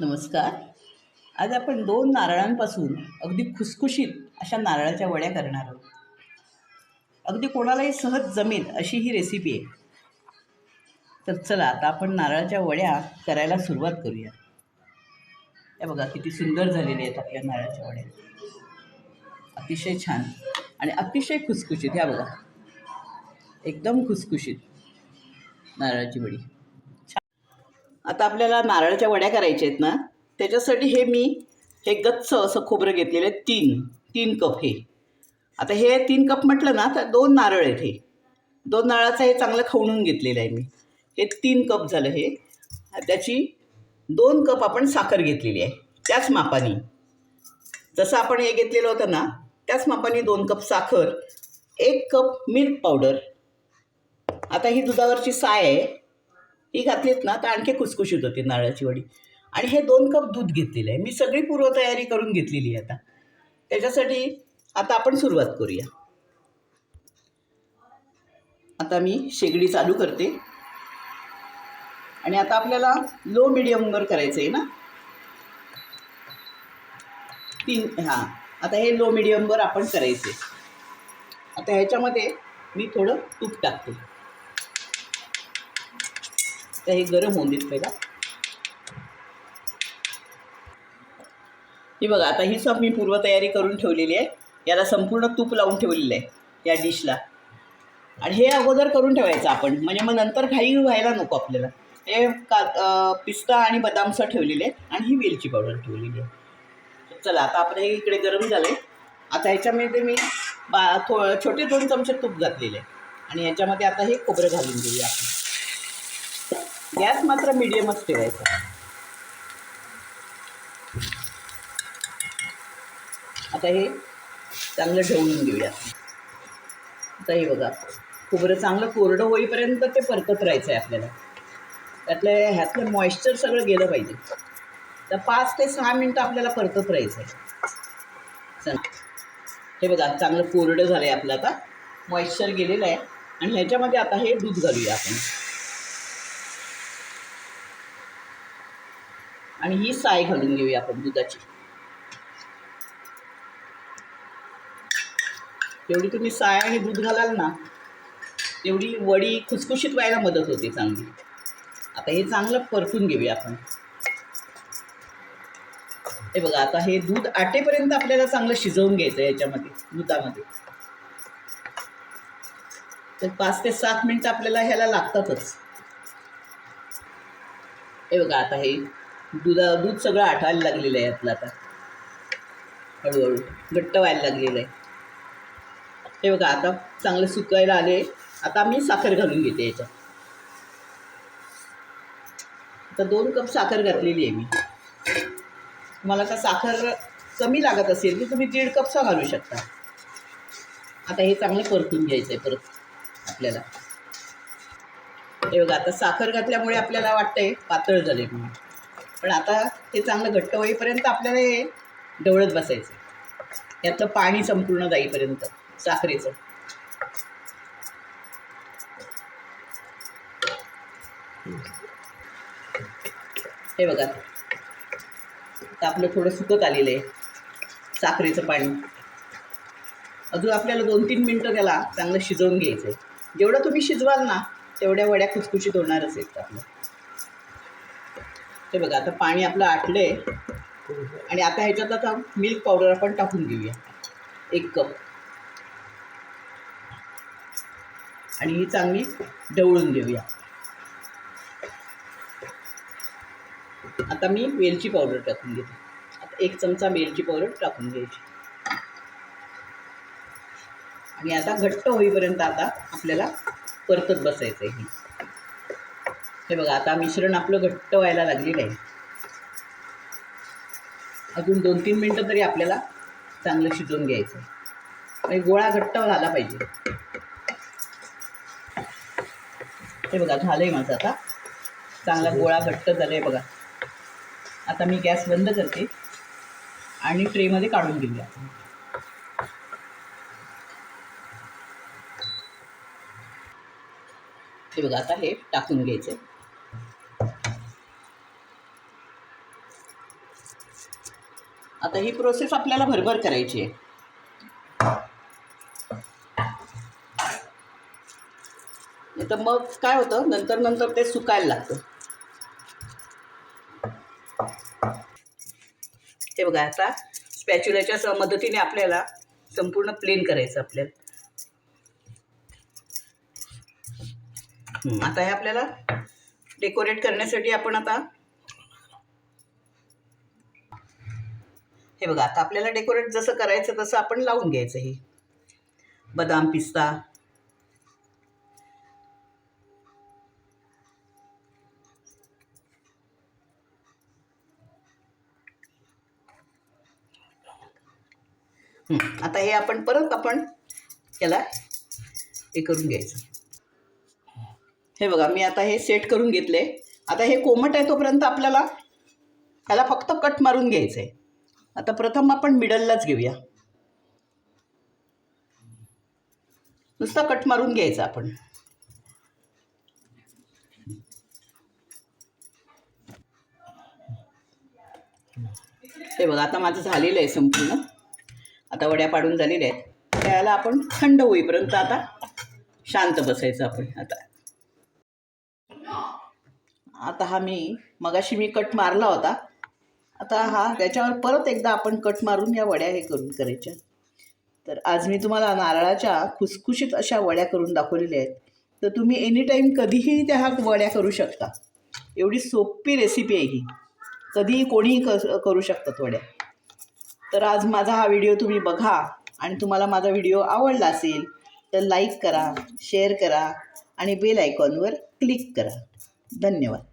नमस्कार. आज आपण दोन नारळांपासून अगदी खुसखुशीत अशा नारळाच्या वड्या करणार आहोत. अगदी कोणालाही सहज जमेल अशी ही रेसिपी आहे. तर चला आता आपण नारळाच्या वड्या करायला सुरुवात करूया. हे बघा किती सुंदर झालेले आहेत आपल्या नारळाच्या वड्या. अतिशय छान आणि अतिशय खुसखुशीत. ह्या बघा एकदम खुसखुशीत नारळाची वडी. आता आपल्याला नारळाच्या वड्या करायच्या आहेत ना त्याच्यासाठी हे मी हे गच्च असं खोबरं घेतलेलं आहे तीन तीन कप हे. आता हे तीन कप म्हटलं ना तर दोन नारळ आहेत हे. दोन नारळाचं हे चांगलं खवणून घेतलेलं आहे मी. हे तीन कप झालं हे. त्याची दोन कप आपण साखर घेतलेली आहे त्याच मापाने. जसं आपण हे घेतलेलं होतं ना त्याच मापाने दोन कप साखर एक कप मिल्क पावडर. आता ही दुधावरची साय आहे. ही घातलीत ना तर आणखी खुसखुशीत होती नारळाची वडी. आणि हे दोन कप दूध घेतलेलं आहे. मी सगळी पूर्वतयारी करून घेतलेली आहे आता. त्याच्यासाठी आता आपण सुरुवात करूया. आता मी शेगडी चालू करते. आणि आता आपल्याला लो मिडियमवर करायचं आहे ना? तीन हां. आता हे लो मिडियमवर आपण करायचे आता ह्याच्यामध्ये मी थोडं तूप टाकते. तर हे गरम होऊन देत पहिला. हे बघा आता ही सब मी पूर्वतयारी करून ठेवलेली आहे. याला संपूर्ण तूप लावून ठेवलेलं आहे या डिशला. आणि हे अगोदर करून ठेवायचं आपण. म्हणजे मग नंतर घाई व्हायला नको आपल्याला. हे का पिस्ता आणि बदामचं ठेवलेले आहे आणि ही वेलची पावडर ठेवलेली आहे. चला आता आपण हे इकडे गरम झालं आहे आता ह्याच्यामध्ये मी बा थो छोटे दोन चमचे तूप घातलेले आहे. आणि ह्याच्यामध्ये आता हे खोबरं घालून देऊया आपण. गॅस मात्र मिडियमच ठेवायचा. आता हे चांगलं ढवळून घेऊया. आता हे बघा खोबरं चांगलं कोरडं होईपर्यंत ते परतत राहायचं आहे आपल्याला. त्यातलं ह्यातलं मॉइश्चर सगळं गेलं पाहिजे. तर पाच ते सहा मिनटं आपल्याला परतत राहायचं आहे चला. हे बघा चांगलं कोरडं झालं आहे आपलं आता. मॉइश्चर गेलेलं आहे. आणि ह्याच्यामध्ये आता हे दूध घालूया आपण. आणि ही साय घालून घेऊया आपण दुधाची. जेवढी तुम्ही साय आणि दूध घालाल ना तेवढी वडी खुसखुशीत व्हायला मदत होते चांगली. आता हे चांगलं परतून घेऊया आपण. हे बघा आता हे दूध आटेपर्यंत आपल्याला चांगलं शिजवून घ्यायचं याच्यामध्ये दुधामध्ये. तर पाच ते सात मिनटं आपल्याला ह्याला लागतातच. हे बघा आता हे दुधा दूध सगळं आठायला लागलेलं आहे यातलं आता. हळूहळू घट्ट व्हायला लागलेलं आहे. हे बघा आता चांगलं सुकायला आले. आता मी साखर घालून घेते याच्यात. आता दोन कप साखर घातलेली आहे मी. तुम्हाला का साखर कमी लागत असेल तर तुम्ही दीड कपचा घालू शकता. आता हे चांगलं परतून घ्यायचं आहे परत आपल्याला. हे बघा आता साखर घातल्यामुळे आपल्याला वाटतंय पातळ झाले म्हणून. पण आता ते चांगलं घट्ट होईपर्यंत आपल्याला हे ढवळत बसायचं. यातलं पाणी संपूर्ण जाईपर्यंत साखरेचं. हे बघा. आता आपलं थोडं सुकत आलेलं आहे साखरेचं पाणी. अजून आपल्याला दोन तीन मिनटं त्याला चांगलं शिजवून घ्यायचं आहे जेवढं तुम्ही शिजवाल ना तेवढ्या वड्या खुसखुशीत होणारच आहेत आपलं हे बघा आता पाणी आपलं आटलं आहे आणि आता ह्याच्यात आता मिल्क पावडर आपण टाकून घेऊया. एक कप आणि ही चांगली ढवळून घेऊया. आता मी वेलची पावडर टाकून घेते. आता एक चमचा वेलची पावडर टाकून घ्यायची. आणि आता घट्ट होईपर्यंत आता आपल्याला परतत बसायचं आहे हे बघा आता मिश्रण आपलं घट्ट व्हायला लागलेलं आहे. अजून दोन तीन मिनटं तरी आपल्याला चांगलं शिजवून घ्यायचं आहे. गोळा घट्ट झाला पाहिजे. हे बघा झालं आहे माझं आता. चांगला गोळा घट्ट झाला आहे बघा. आता मी गॅस बंद करते आणि ट्रेमध्ये काढून घेऊया. हे बघा आता हे टाकून घ्यायचं आहे आता ही प्रोसेस आपल्याला भरभर करायची आहे. नाही तर मग काय होतं? नंतर नंतर ते सुकायला लागतं. हे बघा आता स्पॅच्युलाच्या मदतीने आपल्याला संपूर्ण प्लेन करायचं आपल्याला. आता हे आपल्याला डेकोरेट करण्यासाठी आपण आता हे बघा आता आपल्याला डेकोरेट जसं करायचं तसं आपण लावून घ्यायचं हे. बदाम पिस्ता. आता हे आपण परत आपण याला हे करून घ्यायचं. हे बघा मी आता हे सेट करून घेतले. आता हे कोमट आहे तोपर्यंत आपल्याला त्याला फक्त कट मारून घ्यायचं आहे आता प्रथम आपण मिडललाच घेऊया. नुसता कट मारून घ्यायचा आपण. हे बघा आता माझं झालेलं आहे संपूर्ण. आता वड्या पाडून झालेल्या आहेत. त्याला आपण थंड होईपर्यंत आता शांत बसायचं आपण. आता. आता हा मी मगाशी मी कट मारला होता. आता हा त्याच्यावर परत एकदा आपण कट मारून या वड्या हे करून करायच्या. तर आज मी तुम्हाला नारळाच्या खुसखुशीत अशा वड्या करून दाखवलेल्या आहेत. तर तुम्ही एनी टाईम कधीही त्या वड्या करू शकता. एवढी सोपी रेसिपी आहे ही. कधीही कोणीही क करू शकतात वड्या. तर आज माझा हा व्हिडिओ तुम्ही बघा आणि तुम्हाला माझा व्हिडिओ आवडला असेल तर लाईक करा शेअर करा आणि बेल आयकॉनवर क्लिक करा. धन्यवाद.